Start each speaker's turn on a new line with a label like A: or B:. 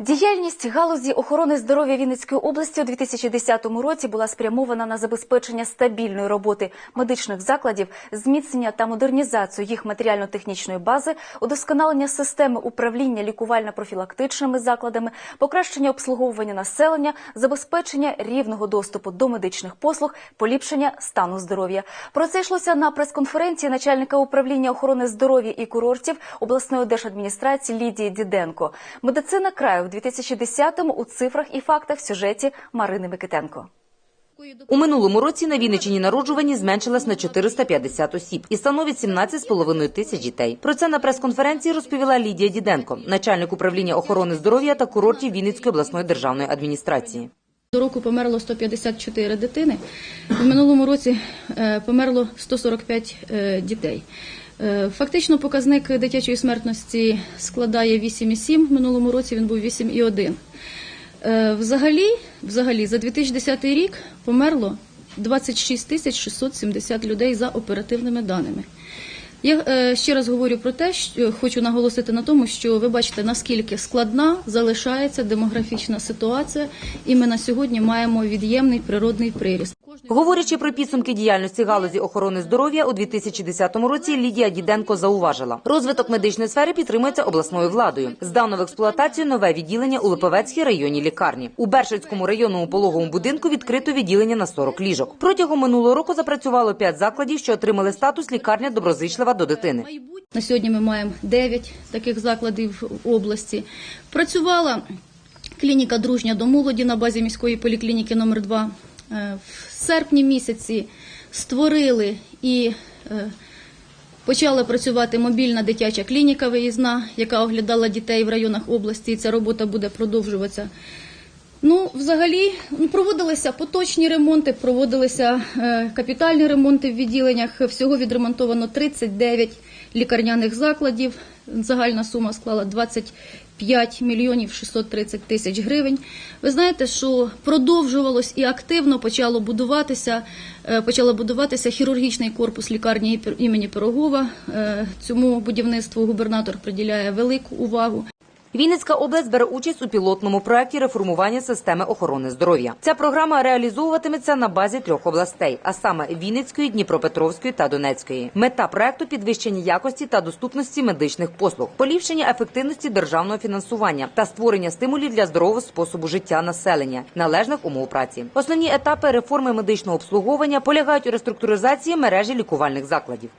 A: Діяльність галузі охорони здоров'я Вінницької області у 2010 році була спрямована на забезпечення стабільної роботи медичних закладів, зміцнення та модернізацію їх матеріально-технічної бази, удосконалення системи управління лікувально-профілактичними закладами, покращення обслуговування населення, забезпечення рівного доступу до медичних послуг, поліпшення стану здоров'я. Про це йшлося на прес-конференції начальника управління охорони здоров'я і курортів обласної держадміністрації Лідії Діденко. Медицина краю 2010-му у цифрах і фактах в сюжеті Марини Микитенко.
B: У минулому році на Вінниччині народжувані зменшилась на 450 осіб і становить 17,5 тисяч дітей. Про це на прес-конференції розповіла Лідія Діденко, начальник управління охорони здоров'я та курортів Вінницької обласної державної адміністрації.
C: До року померло 154 дитини. В минулому році е, померло 145 е, дітей. Е, Фактично показник дитячої смертності складає 8,7, в минулому році він був 8,1. Е, Взагалі, взагалі, за 2010 рік померло 26 тисяч 670 людей за оперативними даними. Я е, ще раз говорю про те, що хочу наголосити на тому, що ви бачите, наскільки складна залишається демографічна ситуація, і ми на сьогодні маємо від'ємний природний приріст.
B: Говорячи про підсумки діяльності галузі охорони здоров'я у 2010 році, Лідія Діденко зауважила, розвиток медичної сфери підтримується обласною владою. Здано в експлуатацію нове відділення у Липовецькій районній лікарні. У Бершицькому районному пологовому будинку відкрито відділення на 40 ліжок. Протягом минулого року запрацювало 5 закладів, що отримали статус лікарня доброзичлива до дитини.
C: На сьогодні ми маємо 9 таких закладів в області. Працювала клініка дружня до молоді на базі міської поліклініки номер 2 В серпні місяці створили і е, почала працювати мобільна дитяча клініка виїзна, яка оглядала дітей в районах області. І ця робота буде продовжуватися. Ну, взагалі, ну, проводилися поточні ремонти, проводилися е, капітальні ремонти в відділеннях. Всього відремонтовано 39 лікарняних закладів. Загальна сума склала 25 мільйонів 630 тисяч гривень. Ви знаєте, що продовжувалось і активно почало будуватися, е, почало будуватися хірургічний корпус лікарні імені Пирогова. Е, Цьому будівництву губернатор приділяє велику увагу.
B: Вінницька область бере участь у пілотному проєкті реформування системи охорони здоров'я. Ця програма реалізовуватиметься на базі трьох областей, а саме Вінницької, Дніпропетровської та Донецької. Мета проєкту – підвищення якості та доступності медичних послуг, поліпшення ефективності державного фінансування та створення стимулів для здорового способу життя населення, належних умов праці. Основні етапи реформи медичного обслуговування полягають у реструктуризації мережі лікувальних закладів.